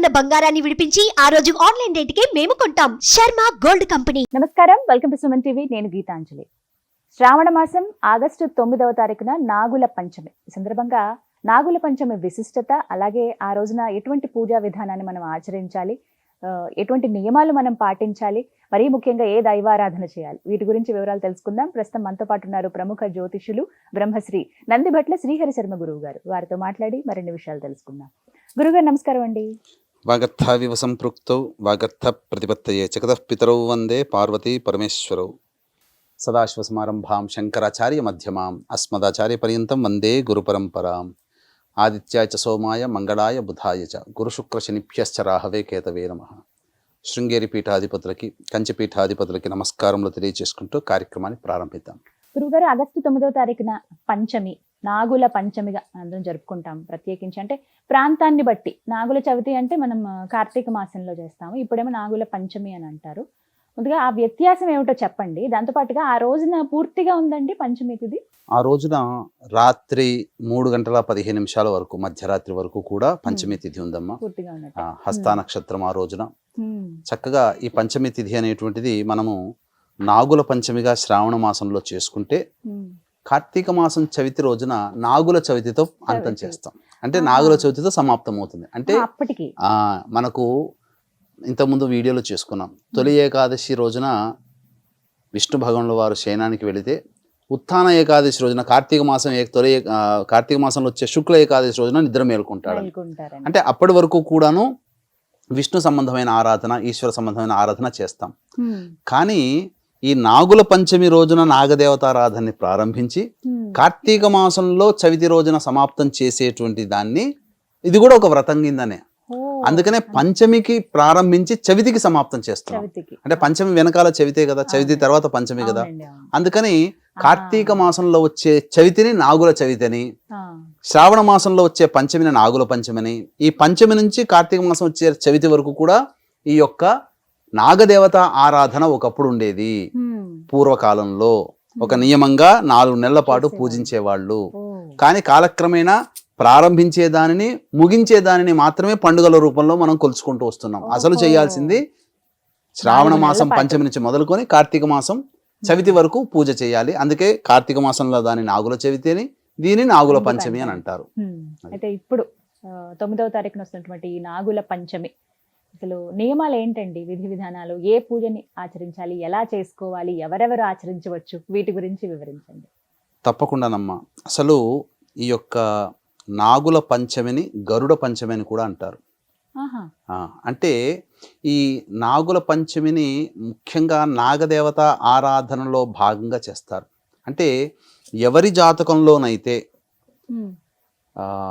ఉన్న బంగారాన్ని విడిపించి ఆ రోజు ఆన్లైన్ రేటుకే మేము కొంటాం. Sharma gold company. నమస్కారం. Welcome to Suman TV. నేను గీతాంజలి. శ్రావణ మాసం ఆగస్టు తొమ్మిదవ తారీఖున నాగుల పంచమి. ఈ సందర్భంగా నాగుల పంచమి విశిష్టత అలాగే ఆ రోజున ఎటువంటి పూజా విధానాన్ని మనం ఆచరించాలి ఎటువంటి నియమాలు మనం పాటించాలి మరీ ముఖ్యంగా ఏ దైవారాధన చేయాలి? వీటి గురించి వివరాలు తెలుసుకుందాం. ప్రస్తుతం మనతో పాటు ఉన్నారు ప్రముఖ జ్యోతిషులు బ్రహ్మశ్రీ నందిభట్ల శ్రీహరి శర్మ గురువు గారు వారితో మాట్లాడి మరిన్ని విషయాలు తెలుసుకుందాం. గురుగారు నమస్కారం అండి. వాగర్థావివ సంపృక్తౌ వాగర్థ ప్రతిపత్తయే జగతః పితరౌ వందే పార్వతీ పరమేశ్వరౌ సదాశివసమారంభాం శంకరాచార్య మధ్యమాం అస్మదాచార్య పర్యంతం వందే గురుపరంపరాం ఆదిత్యాయ చ సోమాయ మంగళాయ బుధాయ చ గురుశుక్రశనిభ్యశ్చ రాహవే కేతవే నమ శృంగేరి పీఠాధిపతులకి కంచి పీఠాధిపతులకి నమస్కారములు తెలియజేసుకుంటూ కార్యక్రమాన్ని ప్రారంభిద్దాం గురుగారు ఆగస్టు తొమ్మిదవ తారీఖున పంచమి నాగుల పంచమిగా అందరం జరుపుకుంటాం ప్రత్యేకించి. అంటే ప్రాంతాన్ని బట్టి నాగుల చవితి అంటే మనం కార్తీక మాసంలో చేస్తాము. ఇప్పుడేమో నాగుల పంచమి అని అంటారు. ముందుగా ఆ వ్యత్యాసం ఏమిటో చెప్పండి. దాంతోపాటుగా ఆ రోజున పూర్తిగా ఉందండి పంచమి తిథి ఆ రోజున రాత్రి మూడు గంటల పదిహేను నిమిషాల వరకు మధ్యరాత్రి వరకు కూడా పంచమి తిథి ఉందమ్మా. పూర్తిగా ఉన్నట్టు హస్తా నక్షత్రం ఆ రోజున. చక్కగా ఈ పంచమి తిథి అనేటువంటిది మనము నాగుల పంచమిగా శ్రావణ మాసంలో చేసుకుంటే. కార్తీక మాసం చవితి రోజున నాగుల చవితితో అంతం. చేస్తాం అంటే. నాగుల చవితితో సమాప్తం అవుతుంది అంటే మనకు ఇంతకుముందు వీడియోలో చేసుకున్నాం తొలి ఏకాదశి రోజున విష్ణు భగవానుల వారు శయనానికి వెళితే ఉత్థాన ఏకాదశి రోజున కార్తీక మాసం ఏ- తొలి కార్తీక మాసంలో వచ్చే శుక్ల ఏకాదశి రోజున నిద్ర మేల్కొంటాడు అంటే అప్పటి వరకు కూడాను విష్ణు సంబంధమైన ఆరాధన ఈశ్వర సంబంధమైన ఆరాధన చేస్తాం. కానీ ఈ నాగుల పంచమి రోజున నాగదేవతారాధనని ప్రారంభించి హ్మ్. కార్తీక మాసంలో చవితి రోజున సమాప్తం చేసేటువంటి దాన్ని ఇది కూడా ఒక వ్రతం కిందనే. అందుకనే పంచమికి ప్రారంభించి చవితికి సమాప్తం చేస్తున్నాం. చవితికి. అంటే పంచమి వెనకాల చవితే కదా చవితి. తర్వాత పంచమి కదా. అందుకని కార్తీక మాసంలో వచ్చే చవితిని నాగుల చవితిని శ్రావణ మాసంలో వచ్చే పంచమిని నాగుల పంచమిని ఈ పంచమి నుంచి కార్తీక మాసం వచ్చే చవితి వరకు కూడా ఈ యొక్క నాగదేవత ఆరాధన ఒకప్పుడు ఉండేది. పూర్వకాలంలో ఒక నియమంగా నాలుగు నెలల పాటు. పూజించేవాళ్ళు కానీ కాలక్రమేణా ప్రారంభించే దానిని ముగించే దానిని మాత్రమే పండుగల రూపంలో మనం కొలుచుకుంటూ వస్తున్నాం అసలు. చేయాల్సింది శ్రావణ మాసం. పంచమి నుంచి మొదలుకొని కార్తీక మాసం చవితి వరకు పూజ చేయాలి అందుకే కార్తీక మాసంలో దాని నాగుల చవితి అని దీని నాగుల పంచమి అని. అంటారు. అయితే ఇప్పుడు తొమ్మిదవ తారీఖున వస్తున్నటువంటి నాగుల పంచమి అసలు నియమాలు ఏంటండి? విధి విధానాలు ఏ పూజని ఆచరించాలి? ఎలా చేసుకోవాలి? ఎవరెవరు ఆచరించవచ్చు? వీటి గురించి వివరించండి. తప్పకుండానమ్మా. అసలు ఈ యొక్క నాగుల పంచమిని గరుడ పంచమి అని కూడా అంటారు. అంటే ఈ నాగుల పంచమిని ముఖ్యంగా నాగదేవత ఆరాధనలో భాగంగా చేస్తారు. అంటే ఎవరి జాతకంలోనైతే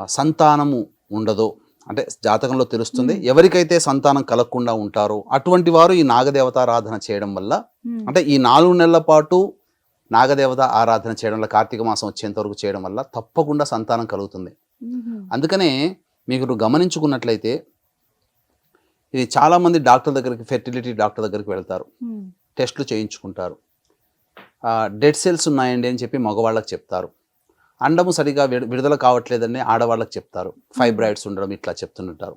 సంతానము ఉండదో అంటే జాతకంలో తెలుస్తుంది. ఎవరికైతే సంతానం కలగకుండా ఉంటారో అటువంటి వారు ఈ నాగదేవత ఆరాధన చేయడం వల్ల. అంటే ఈ నాలుగు నెలల పాటు నాగదేవత ఆరాధన చేయడం వల్ల కార్తీక మాసం వచ్చేంత వరకు చేయడం వల్ల తప్పకుండా సంతానం కలుగుతుంది. అందుకనే మీకు గమనించుకున్నట్లయితే ఇది చాలామంది డాక్టర్ దగ్గరికి ఫెర్టిలిటీ డాక్టర్ దగ్గరికి వెళ్తారు. టెస్టులు చేయించుకుంటారు డెడ్ సెల్స్ ఉన్నాయండి అని చెప్పి మగవాళ్ళకి చెప్తారు అండము సరిగా విడ- విడుదల కావట్లేదని ఆడవాళ్ళకి చెప్తారు. ఫైబ్రాయిడ్స్ ఉండడం ఇట్లా చెప్తుంటారు.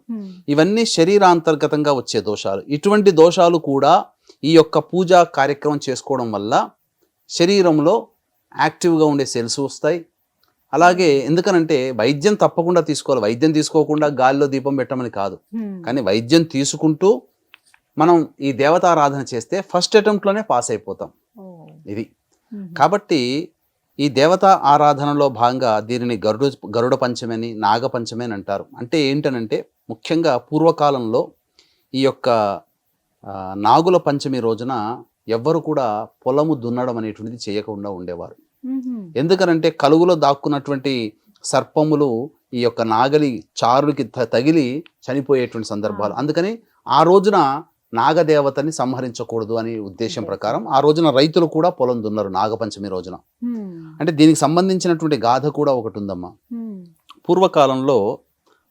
ఇవన్నీ శరీరాంతర్గతంగా వచ్చే దోషాలు. ఇటువంటి దోషాలు కూడా ఈ యొక్క పూజా కార్యక్రమం చేసుకోవడం వల్ల శరీరంలో యాక్టివ్గా ఉండే సెల్స్ వస్తాయి. అలాగే ఎందుకనంటే వైద్యం తప్పకుండా తీసుకోవాలి. వైద్యం తీసుకోకుండా గాలిలో దీపం పెట్టమని కాదు. కానీ వైద్యం తీసుకుంటూ మనం ఈ దేవతారాధన చేస్తే ఫస్ట్ అటెంప్ట్లోనే పాస్ అయిపోతాం. ఇది. కాబట్టి ఈ దేవతా ఆరాధనలో భాగంగా దీనిని గరుడు గరుడ పంచమి అని నాగ పంచమి అని అంటారు అంటే ఏంటనంటే ముఖ్యంగా పూర్వకాలంలో ఈ యొక్క నాగుల పంచమి రోజున ఎవ్వరు కూడా పొలము దున్నడం అనేటువంటిది చేయకుండా ఉండేవారు. ఎందుకనంటే కలుగులో దాక్కున్నటువంటి సర్పములు ఈ యొక్క నాగలి చారులకి తగిలి చనిపోయేటువంటి సందర్భాలు. అందుకని ఆ రోజున నాగదేవతని సంహరించకూడదు అనే ఉద్దేశం ప్రకారం ఆ రోజున రైతులు కూడా పొలం దున్నారు నాగపంచమి రోజున. అంటే దీనికి సంబంధించినటువంటి గాథ కూడా ఒకటి ఉందమ్మా. పూర్వకాలంలో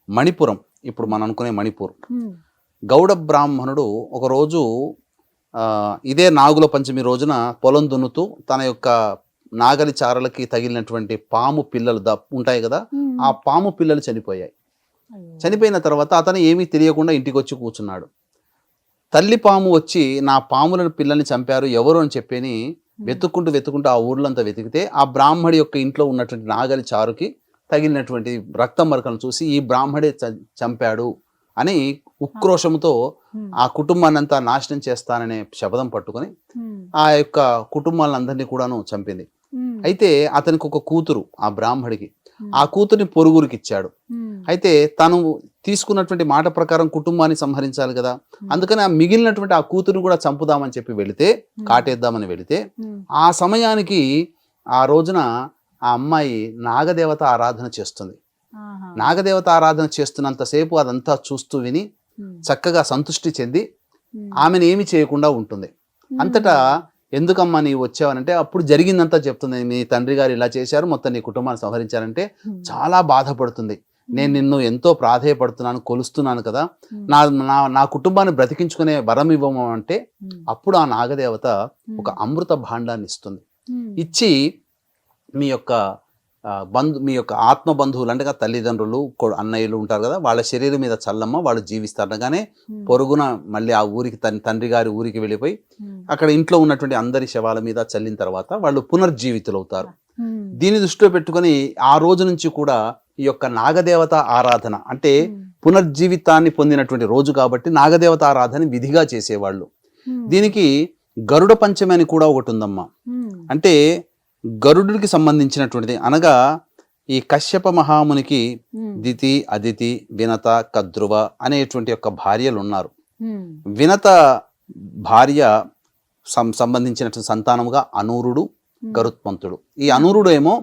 మణిపురం ఇప్పుడు మనం అనుకునే మణిపూర్. గౌడ బ్రాహ్మణుడు ఒకరోజు ఇదే నాగుల పంచమి రోజున పొలం దున్నుతూ తన యొక్క నాగలి చారలకి తగిలినటువంటి పాము పిల్లలు ద ఉంటాయి కదా. ఆ పాము పిల్లలు చనిపోయాయి. చనిపోయిన తర్వాత అతను ఏమీ తెలియకుండా ఇంటికి వచ్చి కూర్చున్నాడు తల్లి పాము వచ్చి నా పాములను పిల్లల్ని చంపారు ఎవరు అని చెప్పని వెతుక్కుంటూ వెతుక్కుంటూ ఆ ఊర్లంతా వెతికితే ఆ బ్రాహ్మడి యొక్క ఇంట్లో ఉన్నటువంటి నాగలి చారుకి తగిలినటువంటి రక్తం మరకలను చూసి ఈ బ్రాహ్మడే చంపాడు అని ఉక్రోషంతో. ఆ కుటుంబాన్ని అంతా నాశనం చేస్తాననే శపథం పట్టుకొని. ఆ యొక్క కుటుంబాలందరినీ కూడాను చంపింది. అయితే అతనికి ఒక కూతురు ఆ బ్రాహ్మడికి. ఆ కూతుర్ని పొరుగురికి ఇచ్చాడు. అయితే తను తీసుకున్నటువంటి మాట ప్రకారం కుటుంబాన్ని సంహరించాలి కదా అందుకని ఆ మిగిలినటువంటి ఆ కూతురుని కూడా చంపుదామని చెప్పి వెళితే ఉమ్. కాటేద్దామని వెళితే. ఆ సమయానికి ఆ రోజున ఆ అమ్మాయి నాగదేవత ఆరాధన చేస్తుంది. నాగదేవత ఆరాధన చేస్తున్నంతసేపు అదంతా చూస్తూ విని. చక్కగా సంతృష్టి చెంది. ఆమెను ఏమి చేయకుండా ఉంటుంది అంతటా ఎందుకమ్మా నీవు వచ్చావనంటే అప్పుడు జరిగిందంతా చెప్తుంది మీ తండ్రి గారు ఇలా చేశారు మొత్తం నీ కుటుంబాన్ని సంహరించారంటే. చాలా బాధపడుతుంది నేను నిన్ను ఎంతో ప్రాధేయపడుతున్నాను కొలుస్తున్నాను కదా. నా నా నా కుటుంబాన్ని బ్రతికించుకునే వరం ఇవ్వము అంటే. అప్పుడు ఆ నాగదేవత. ఒక అమృత భాండాన్ని ఇస్తుంది. ఇచ్చి మీ యొక్క బంధు మీ యొక్క ఆత్మ బంధువులు అంటే తల్లిదండ్రులు అన్నయ్యలు ఉంటారు కదా వాళ్ళ శరీరం మీద చల్లమ్మ వాళ్ళు జీవిస్తారు అనగానే. పొరుగున మళ్ళీ ఆ ఊరికి తన తండ్రి గారి ఊరికి వెళ్ళిపోయి. అక్కడ ఇంట్లో ఉన్నటువంటి అందరి శవాల మీద చల్లిన తర్వాత వాళ్ళు పునర్జీవితులు అవుతారు. దీన్ని దృష్టిలో పెట్టుకొని ఆ రోజు నుంచి కూడా ఈ యొక్క నాగదేవత ఆరాధన అంటే. పునర్జీవితాన్ని పొందినటువంటి రోజు కాబట్టి నాగదేవత ఆరాధన విధిగా చేసేవాళ్ళు. దీనికి గరుడ పంచమి అని కూడా ఒకటి ఉందమ్మా. అంటే గరుడుడికి సంబంధించినటువంటిది అనగా ఈ కశ్యప మహామునికి. దితి అదితి వినత కద్రువ అనేటువంటి యొక్క భార్యలు ఉన్నారు. వినత భార్య సం సంబంధించినటువంటి సంతానముగా అనూరుడు. గరుత్మంతుడు ఈ అనూరుడు ఏమో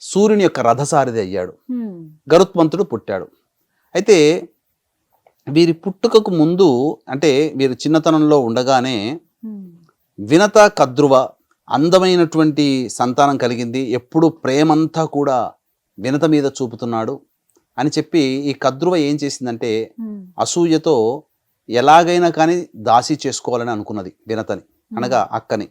సూర్యుని యొక్క రథసారిది అయ్యాడు. గరుత్మంతుడు పుట్టాడు అయితే వీరి పుట్టుకకు ముందు అంటే వీరు చిన్నతనంలో ఉండగానే. వినత కద్రువ అందమైనటువంటి సంతానం కలిగింది ఎప్పుడు ప్రేమంతా కూడా వినత మీద చూపుతున్నాడు అని చెప్పి ఈ కద్రువ ఏం చేసిందంటే. అసూయతో ఎలాగైనా కానీ దాసి చేసుకోవాలని అనుకున్నది వినతని అనగా అక్కని.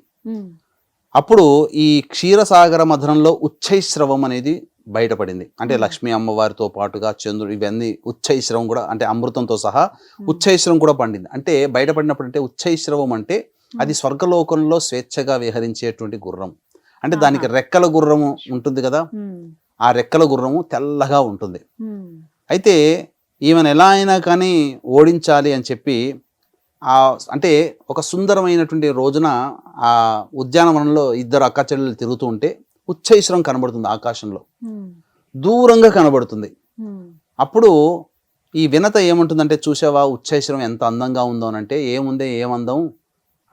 అప్పుడు ఈ క్షీరసాగర మధనంలో ఉచ్చైశ్రవం అనేది బయటపడింది అంటే. లక్ష్మీ అమ్మవారితో పాటుగా చంద్రుడు ఇవన్నీ ఉచ్చైశ్రవం కూడా అంటే అమృతంతో సహా ఉచ్చైశ్రవం కూడా పండింది అంటే బయటపడినప్పుడు అంటే ఉచ్చైశ్రవం అంటే అది స్వర్గలోకంలో స్వేచ్ఛగా విహరించేటువంటి గుర్రం అంటే దానికి. రెక్కల గుర్రము ఉంటుంది కదా. ఆ రెక్కల గుర్రము తెల్లగా ఉంటుంది. అయితే ఈమెను ఎలా అయినా కానీ ఓడించాలి అని చెప్పి అంటే ఒక సుందరమైనటువంటి రోజున ఆ ఉద్యానవనంలో ఇద్దరు అక్క చెల్లెలు తిరుగుతూ ఉంటే ఉచ్చైశ్రం కనబడుతుంది ఆకాశంలో. దూరంగా కనబడుతుంది. అప్పుడు ఈ వినత ఏముంటుందంటే చూసావా ఉచ్చైశ్రం ఎంత అందంగా ఉందో అని అంటే ఏముంది ఏమందం?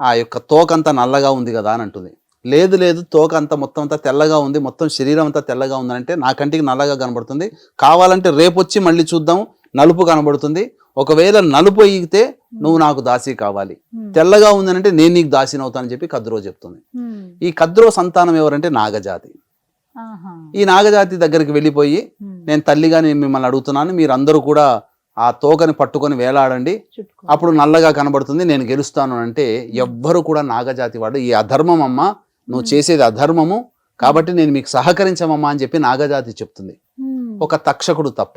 ఆ యొక్క తోక అంతా నల్లగా ఉంది కదా అని అంటుంది. లేదు లేదు తోక అంతా మొత్తం అంతా తెల్లగా ఉంది మొత్తం శరీరం అంతా తెల్లగా ఉంది అంటే నా కంటికి నల్లగా కనబడుతుంది. కావాలంటే రేపు వచ్చి మళ్ళీ చూద్దాం నలుపు కనబడుతుంది. ఒకవేళ నలుపు ఈగితే నువ్వు నాకు దాసి కావాలి ఉమ్. తెల్లగా ఉందనంటే నేను నీకు దాసిని అవుతానని చెప్పి కద్రో చెప్తుంది ఉమ్. ఈ కద్రో సంతానం ఎవరంటే నాగజాతి. ఈ నాగజాతి దగ్గరికి వెళ్ళిపోయి ఉమ్. నేను తల్లిగా నేను మిమ్మల్ని అడుగుతున్నాను మీరందరూ కూడా ఆ తోకని పట్టుకొని వేలాడండి. అప్పుడు నల్లగా కనబడుతుంది నేను గెలుస్తాను అంటే ఎవ్వరు కూడా నాగజాతి వాడు ఈ అధర్మం అమ్మ నువ్వు చేసేది అధర్మము కాబట్టి నేను మీకు సహకరించమమ్మా అని చెప్పి నాగజాతి చెప్తుంది. ఒక తక్షకుడు తప్ప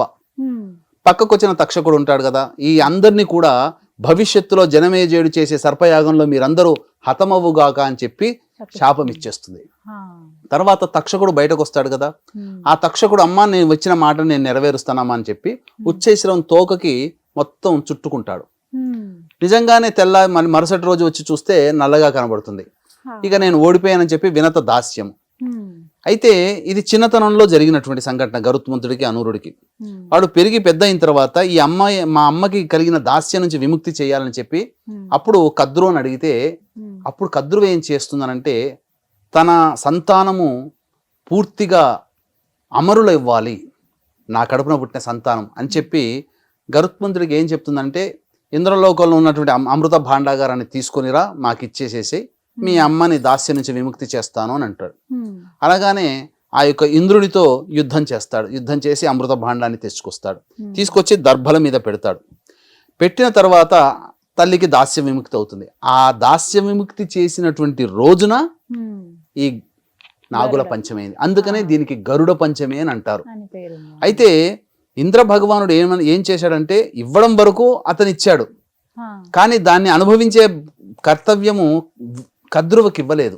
ఉమ్. పక్కకొచ్చిన తక్షకుడు ఉంటాడు కదా ఈ అందరినీ కూడా భవిష్యత్తులో జనమేజేయుడు చేసే సర్పయాగంలో మీరందరూ హతమవుగాక అని చెప్పి శాపం ఇచ్చేస్తుంది. తర్వాత తక్షకుడు బయటకు వస్తాడు కదా. ఆ తక్షకుడు అమ్మ నేను వచ్చిన మాట నేను నెరవేరుస్తానమ్మా అని చెప్పి ఉచ్చైశ్రవం తోకకి మొత్తం చుట్టుకుంటాడు. నిజంగానే తెల్ల మరి మరుసటి రోజు వచ్చి చూస్తే నల్లగా కనబడుతుంది. ఇక నేను ఓడిపోయానని చెప్పి వినత దాస్యం. అయితే ఇది చిన్నతనంలో జరిగినటువంటి సంఘటన గరుత్మంతుడికి అనూరుడికి. వాడు పెరిగి పెద్ద అయిన తర్వాత ఈ అమ్మాయి మా అమ్మకి కలిగిన దాస్యం నుంచి విముక్తి చేయాలని చెప్పి. అప్పుడు కద్రు అని అడిగితే. అప్పుడు కద్రువ ఏం చేస్తుందనంటే తన సంతానము పూర్తిగా అమరులు ఇవ్వాలి నా కడుపున పుట్టిన సంతానం అని చెప్పి గరుత్మంతుడికి ఏం చెప్తుందంటే ఇంద్రలోకంలో ఉన్నటువంటి అమ- అమృత భాండాగారాన్ని తీసుకొనిరా మాకు ఇచ్చేసేసి మీ అమ్మని దాస్యం నుంచి విముక్తి చేస్తాను అని అంటాడు. ఉమ్. అలాగానే ఆ యొక్క ఇంద్రుడితో యుద్ధం చేస్తాడు. యుద్ధం చేసి అమృత భాండాన్ని తెచ్చుకొస్తాడు. ఉమ్. తీసుకొచ్చి దర్భల మీద పెడతాడు. పెట్టిన తర్వాత తల్లికి దాస్య విముక్తి అవుతుంది. ఆ దాస్య విముక్తి చేసినటువంటి రోజున. ఈ నాగుల గరుడ. పంచమి అయింది అందుకనే దీనికి గరుడ పంచమి అని అంటారు. అయితే ఇంద్ర భగవానుడు ఏమని ఏం చేశాడంటే ఇవ్వడం వరకు అతను ఇచ్చాడు ఆ, కానీ దాన్ని అనుభవించే కర్తవ్యము కద్రువకి ఇవ్వలేదు.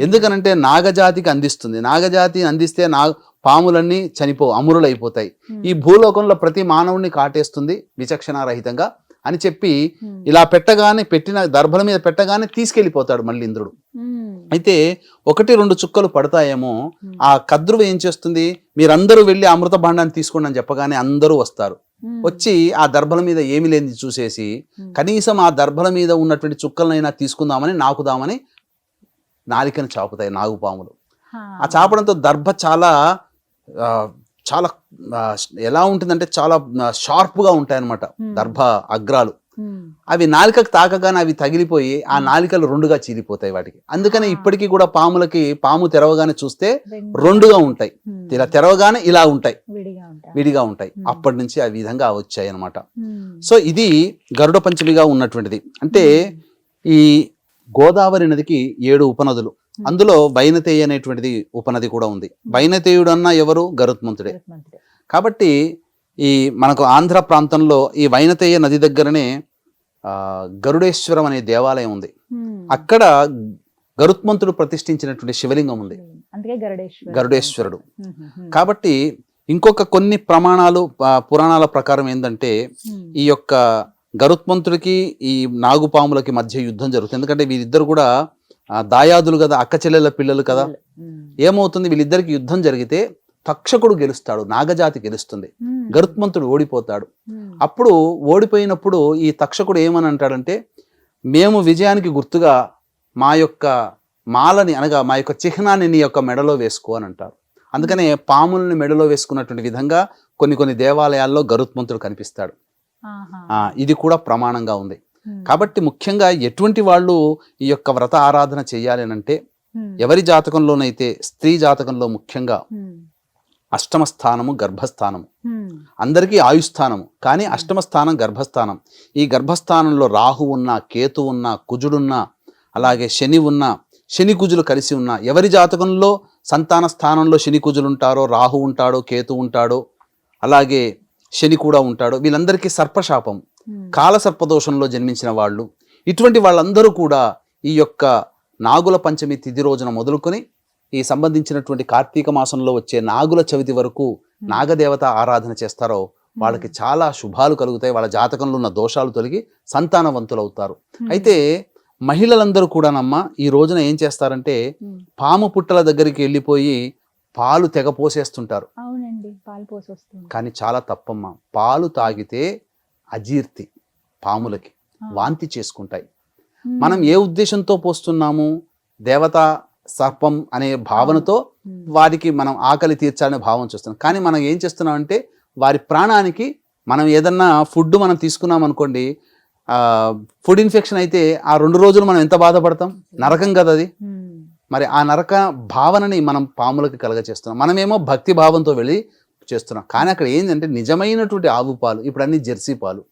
ఎందుకనంటే నాగజాతికి అందిస్తుంది నాగజాతి అందిస్తే నా పాములన్నీ చనిపో అమరులైపోతాయి. ఈ భూలోకంలో ప్రతి మానవుడిని కాటేస్తుంది విచక్షణారహితంగా అని చెప్పి. ఇలా పెట్టగానే పెట్టిన దర్భల మీద పెట్టగానే తీసుకెళ్ళిపోతాడు మళ్ళీ ఇంద్రుడు. అయితే ఒకటి రెండు చుక్కలు పడతాయేమో. ఆ కద్రువ ఏం చేస్తుంది మీరందరూ వెళ్ళి అమృత భాండాన్ని తీసుకోండి అని చెప్పగానే అందరూ వస్తారు. వచ్చి ఆ దర్భల మీద ఏమి లేనిది చూసేసి. కనీసం ఆ దర్భల మీద ఉన్నటువంటి చుక్కలనైనా తీసుకుందామని నాకుదామని నాలికను చాపుతాయి నాగుపాములు ఆ, చాపడంతో దర్భ చాలా చాలా ఎలా ఉంటుందంటే చాలా షార్ప్గా ఉంటాయి అన్నమాట Hmm. దర్భ అగ్రాలు. అవి నాలికకు తాకగానే అవి తగిలిపోయి ఆ నాలికలు రెండుగా చీలిపోతాయి వాటికి అందుకని. ఇప్పటికీ కూడా పాములకి పాము తెరవగానే చూస్తే రెండు. రెండుగా ఉంటాయి. ఇలా తెరవగానే ఇలా ఉంటాయి విడిగా ఉంటాయి. అప్పటి నుంచి ఆ విధంగా వచ్చాయి అన్నమాట మ్మ్. సో ఇది గరుడ పంచమిగా ఉన్నటువంటిది అంటే ఈ గోదావరి నదికి ఏడు ఉపనదులు. అందులో బైనతేయ అనేటువంటిది ఉపనది కూడా ఉంది. బైనతేయుడు అన్న ఎవరు? గరుత్మంతుడే. కాబట్టి ఈ మనకు ఆంధ్ర ప్రాంతంలో ఈ వైనతేయ నది దగ్గరనే గరుడేశ్వరం అనే దేవాలయం ఉంది. అక్కడ గరుత్మంతుడు ప్రతిష్ఠించినటువంటి శివలింగం ఉంది. గరుడేశ్వరుడు. కాబట్టి ఇంకొక కొన్ని ప్రమాణాలు పురాణాల ప్రకారం ఏంటంటే. ఈ యొక్క గరుత్మంతుడికి ఈ నాగుపాములకి మధ్య యుద్ధం జరుగుతుంది. ఎందుకంటే వీరిద్దరు కూడా దాయాదులు కదా అక్క చెల్లెల పిల్లలు కదా. ఏమవుతుంది? వీళ్ళిద్దరికి యుద్ధం జరిగితే తక్షకుడు గెలుస్తాడు నాగజాతి గెలుస్తుంది. గరుత్మంతుడు ఓడిపోతాడు. అప్పుడు ఓడిపోయినప్పుడు ఈ తక్షకుడు ఏమని అంటాడంటే మేము విజయానికి గుర్తుగా మా యొక్క మాలని అనగా మా యొక్క చిహ్నాన్ని నీ యొక్క మెడలో వేసుకో అని అంటారు. అందుకనే పాముల్ని మెడలో వేసుకున్నటువంటి విధంగా కొన్ని కొన్ని దేవాలయాల్లో గరుత్మంతుడు కనిపిస్తాడు. ఇది కూడా ప్రమాణంగా ఉంది. కాబట్టి ముఖ్యంగా ఎటువంటి వాళ్ళు ఈ యొక్క వ్రత ఆరాధన చేయాలి అని అంటే. ఎవరి జాతకంలోనైతే స్త్రీ జాతకంలో ముఖ్యంగా. అష్టమ స్థానము గర్భస్థానము. అందరికీ ఆయుస్థానము కానీ అష్టమ స్థానం గర్భస్థానం ఈ గర్భస్థానంలో రాహు ఉన్న కేతు ఉన్న కుజుడున్న అలాగే శని ఉన్న శని కుజులు కలిసి ఉన్న ఎవరి జాతకంలో సంతాన స్థానంలో శని కుజులు ఉంటారో రాహు ఉంటాడో కేతు ఉంటాడో అలాగే శని కూడా ఉంటాడో. వీళ్ళందరికీ సర్పశాపం. కాల సర్పదోషంలో జన్మించిన వాళ్ళు. ఇటువంటి వాళ్ళందరూ కూడా ఈ యొక్క నాగుల పంచమి తిథి రోజున మొదలుకొని ఈ సంబంధించినటువంటి కార్తీక మాసంలో వచ్చే నాగుల చవితి వరకు నాగదేవత ఆరాధన చేస్తారో వాళ్ళకి చాలా శుభాలు కలుగుతాయి. వాళ్ళ జాతకంలో ఉన్న దోషాలు తొలగి సంతానవంతులు అవుతారు. అయితే మహిళలందరూ కూడానమ్మా ఈ రోజున ఏం చేస్తారంటే. పాము పుట్టల దగ్గరికి వెళ్ళిపోయి పాలు తెగ పోసేస్తుంటారు. అవునండి పాలు పోసి వస్తుంది కానీ చాలా తప్పమ్మా. పాలు తాగితే అజీర్తి పాములకి వాంతి చేసుకుంటాయి. మనం ఏ ఉద్దేశంతో పోస్తున్నాము? దేవతా సర్పం అనే భావనతో వారికి మనం ఆకలి తీర్చాలనే భావం చూస్తున్నాం. కానీ మనం ఏం చేస్తున్నాం అంటే వారి ప్రాణానికి మనం ఏదన్నా ఫుడ్ మనం తీసుకున్నాం అనుకోండి ఫుడ్ ఇన్ఫెక్షన్ అయితే ఆ రెండు రోజులు మనం ఎంత బాధపడతాం? నరకం కదా అది. మరి ఆ నరక భావనని మనం పాములకి కలగ చేస్తున్నాం మనమేమో భక్తి భావంతో వెళ్ళి చేస్తున్నాం. కానీ అక్కడ ఏంటంటే నిజమైనటువంటి ఆవు పాలు ఇప్పుడు అన్ని జెర్సీ పాలు.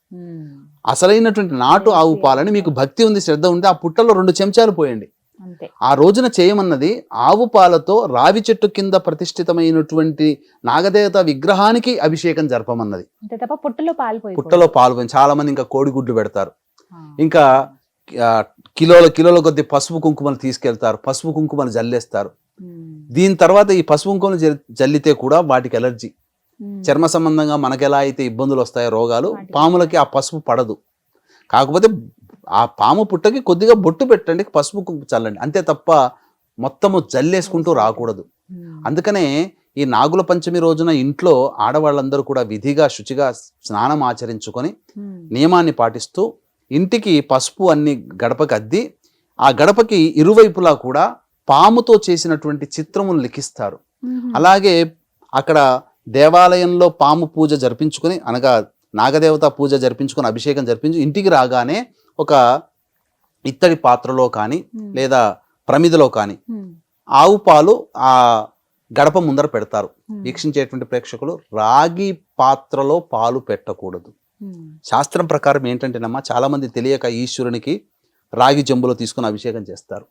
అసలైనటువంటి నాటు ఆవు పాలని మీకు భక్తి ఉంది శ్రద్ధ ఉంటే ఆ పుట్టలో రెండు చెంచాలు పోయండి. ఆ రోజున చేయమన్నది ఆవు పాలతో రావి చెట్టు కింద ప్రతిష్ఠితమైనటువంటి నాగదేవత విగ్రహానికి అభిషేకం జరపమన్నది. పుట్టలో పాలు పుట్టలో పాలు చాలా మంది ఇంకా కోడిగుడ్లు పెడతారు. ఇంకా కిలోల కిలోల కొద్ది పసుపు కుంకుమలు తీసుకెళ్తారు పసుపు కుంకుమలు జల్లేస్తారు. దీని తర్వాత ఈ పసుపు కుంకుమలు జల్- జల్లితే కూడా వాటికి ఎలర్జీ. చర్మ సంబంధంగా మనకు ఎలా అయితే ఇబ్బందులు వస్తాయో రోగాలు. పాములకి ఆ పసుపు పడదు కాకపోతే ఆ పాము పుట్టకి కొద్దిగా బొట్టు పెట్టండి పసుపు కుంకుమ చల్లండి అంతే తప్ప మొత్తము జల్లేసుకుంటూ రాకూడదు. అందుకనే ఈ నాగుల పంచమి రోజున ఇంట్లో ఆడవాళ్ళందరూ కూడా విధిగా శుచిగా స్నానం ఆచరించుకొని. నియమాన్ని పాటిస్తూ ఇంటికి పసుపు అన్ని గడపకి అద్ది ఆ గడపకి ఇరువైపులా కూడా పాముతో చేసినటువంటి చిత్రములు లిఖిస్తారు. అలాగే అక్కడ దేవాలయంలో పాము పూజ జరిపించుకొని అనగా నాగదేవత పూజ జరిపించుకొని అభిషేకం జరిపించి ఇంటికి రాగానే ఒక ఇత్తడి పాత్రలో కానీ. లేదా ప్రమిదలో కానీ. ఆవు పాలు ఆ గడప ముందర పెడతారు. వీక్షించేటువంటి ప్రేక్షకులు రాగి పాత్రలో పాలు పెట్టకూడదు. శాస్త్రం ప్రకారం ఏంటంటేనమ్మా చాలా మంది తెలియక ఈశ్వరునికి రాగి చెంబులో తీసుకుని అభిషేకం చేస్తారు.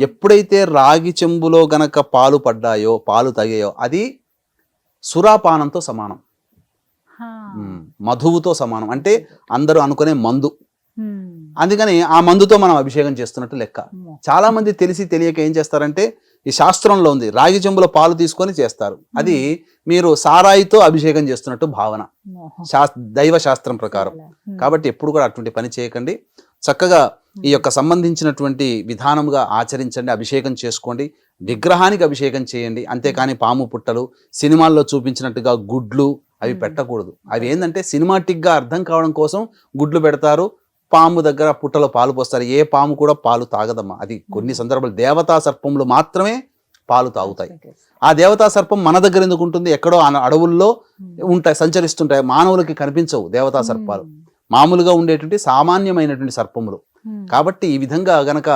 ఎప్పుడైతే రాగి చెంబులో గనక పాలు పడ్డాయో పాలు తగాయో అది సురాపానంతో సమానం. మధువుతో సమానం. అంటే అందరూ అనుకునే మందు. అందుకని ఆ మందుతో మనం అభిషేకం చేస్తున్నట్టు లెక్క. చాలా మంది తెలిసి తెలియక ఏం చేస్తారంటే ఈ శాస్త్రంలో ఉంది రాగి చెంబులో పాలు తీసుకొని చేస్తారు. అది మీరు సారాయితో అభిషేకం చేస్తున్నట్టు భావన. దైవ శాస్త్రం ప్రకారం. కాబట్టి ఎప్పుడు కూడా అటువంటి పని చేయకండి. చక్కగా ఈ యొక్క సంబంధించినటువంటి విధానముగా ఆచరించండి అభిషేకం చేసుకోండి. విగ్రహానికి అభిషేకం చేయండి. అంతేకాని పాము పుట్టలు సినిమాల్లో చూపించినట్టుగా గుడ్లు అవి. పెట్టకూడదు. అవి ఏంటంటే సినిమాటిక్గా అర్థం కావడం కోసం గుడ్లు పెడతారు. పాము దగ్గర పుట్టలో పాలు పోస్తారు. ఏ పాము కూడా పాలు తాగదమ్మా. అది కొన్ని. సందర్భాలు దేవతా సర్పములు మాత్రమే పాలు తాగుతాయి. ఆ దేవతా సర్పం మన దగ్గర ఎందుకు ఉంటుంది ఎక్కడో ఆ అడవుల్లో ఉమ్. ఉంటాయి సంచరిస్తుంటాయి మానవులకి కనిపించవు దేవతా సర్పాలు ఉమ్. మామూలుగా ఉండేటువంటి సామాన్యమైనటువంటి సర్పములు ఉమ్. కాబట్టి ఈ విధంగా గనక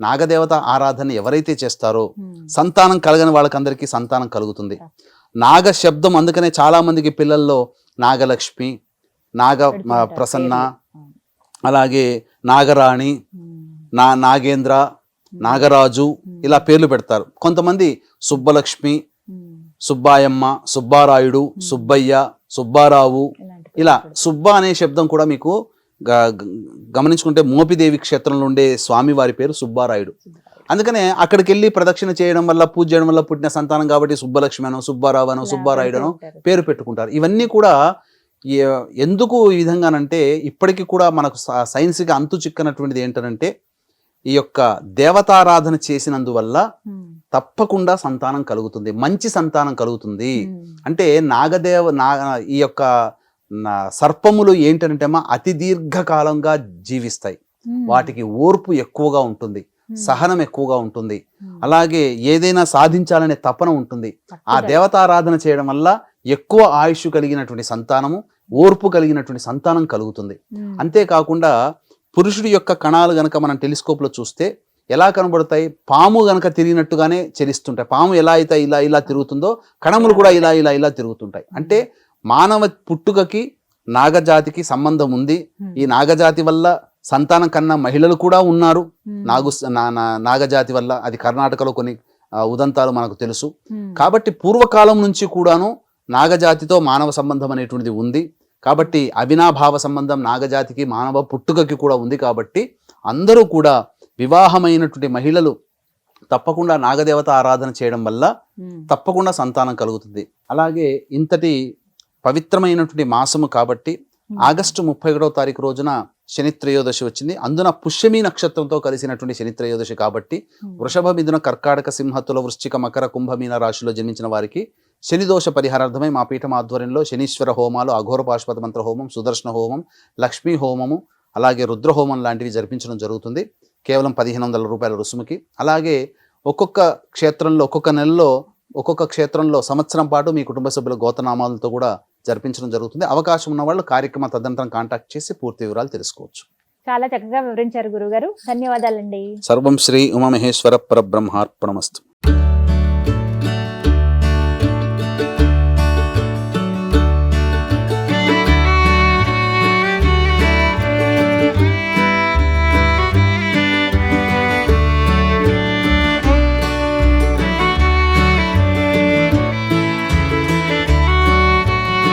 నాగదేవత ఆరాధన ఎవరైతే చేస్తారో. సంతానం కలగని వాళ్ళకందరికీ సంతానం కలుగుతుంది నాగ శబ్దం అందుకనే చాలా మందికి పిల్లల్లో నాగలక్ష్మి నాగ ప్రసన్న. అలాగే నాగరాణి. నా నాగేంద్ర నాగరాజు ఇలా పేర్లు పెడతారు కొంతమంది సుబ్బలక్ష్మి. సుబ్బాయమ్మ సుబ్బారాయుడు సుబ్బయ్య సుబ్బారావు ఇలా. సుబ్బ అనే శబ్దం కూడా మీకు గమనించుకుంటే మోపిదేవి క్షేత్రంలో ఉండే స్వామి వారి పేరు సుబ్బారాయుడు అందుకనే అక్కడికి వెళ్ళి ప్రదక్షిణ చేయడం వల్ల పూజ చేయడం వల్ల పుట్టిన సంతానం కాబట్టి సుబ్బలక్ష్మి అనో సుబ్బారావు అనో సుబ్బారాయుడు అనో. పేరు పెట్టుకుంటారు ఇవన్నీ కూడా ఎందుకు ఈ విధంగానంటే ఇప్పటికీ కూడా మనకు స- సైన్స్కి అంతు చిక్కనటువంటిది ఏంటనంటే ఈ యొక్క దేవతారాధన చేసినందువల్ల ఉమ్. తప్పకుండా సంతానం కలుగుతుంది మంచి సంతానం కలుగుతుంది ఉమ్. అంటే నాగదేవ నా ఈ యొక్క సర్పములు ఏంటంటే అతి దీర్ఘకాలంగా జీవిస్తాయి ఉమ్. వాటికి ఓర్పు ఎక్కువగా ఉంటుంది. సహనం ఎక్కువగా ఉంటుంది. అలాగే ఏదైనా సాధించాలనే తపన ఉంటుంది ఆ. దేవతారాధన చేయడం వల్ల ఎక్కువ ఆయుష్ కలిగినటువంటి సంతానము ఓర్పు కలిగినటువంటి సంతానం కలుగుతుంది. అంతేకాకుండా పురుషుడి యొక్క కణాలు గనక మనం టెలిస్కోప్లో చూస్తే ఎలా కనబడతాయి? పాము గనక తిరిగినట్టుగానే చెలిస్తుంటాయి పాము ఎలా అయితే ఇలా ఇలా తిరుగుతుందో కణములు కూడా ఇలా ఇలా ఇలా తిరుగుతుంటాయి. అంటే మానవ పుట్టుకకి నాగజాతికి సంబంధం ఉంది. ఈ నాగజాతి వల్ల సంతానం కన్నా మహిళలు కూడా ఉన్నారు. నాగు నా- నా- నాగజాతి వల్ల అది కర్ణాటకలో కొన్ని ఉదంతాలు మనకు తెలుసు. కాబట్టి పూర్వకాలం నుంచి కూడాను నాగజాతితో మానవ సంబంధం అనేటువంటిది ఉంది. కాబట్టి అవినాభావ సంబంధం నాగజాతికి మానవ పుట్టుకకి కూడా ఉంది కాబట్టి అందరూ కూడా వివాహమైనటువంటి మహిళలు తప్పకుండా నాగదేవత ఆరాధన చేయడం వల్ల. తప్పకుండా సంతానం కలుగుతుంది అలాగే ఇంతటి పవిత్రమైనటువంటి మాసము కాబట్టి. ఆగస్టు ముప్పై ఒకటో తారీఖు రోజున శని త్రయోదశి వచ్చింది అందున పుష్యమి నక్షత్రంతో కలిసినటువంటి శని త్రయోదశి కాబట్టి. వృషభ మిథున కర్కాటక సింహతుల వృశ్చిక మకర కుంభమీన రాశిలో జన్మించిన వారికి శని దోష పరిహారార్థమై మా పీఠం ఆధ్వర్యంలో శనీశ్వర హోమాలు అఘోర పాశుపత మంత్ర హోమం సుదర్శన హోమం లక్ష్మీ హోమము అలాగే రుద్ర హోమం లాంటివి జరిపించడం జరుగుతుంది. కేవలం పదిహేను వందల రూపాయల రుసుముకి. అలాగే ఒక్కొక్క క్షేత్రంలో ఒక్కొక్క నెలలో ఒక్కొక్క క్షేత్రంలో సంవత్సరం పాటు మీ కుటుంబ సభ్యుల గోతనామాలతో కూడా జరిపించడం జరుగుతుంది. అవకాశం ఉన్న వాళ్ళు కార్యక్రమ తదనంతరం కాంటాక్ట్ చేసి పూర్తి వివరాలు తెలుసుకోవచ్చు. చాలా చక్కగా వివరించారు గురుగారు. ధన్యవాదాలండి. సర్వం శ్రీ ఉమామహేశ్వర పరబ్రహ్మార్పణమస్తు.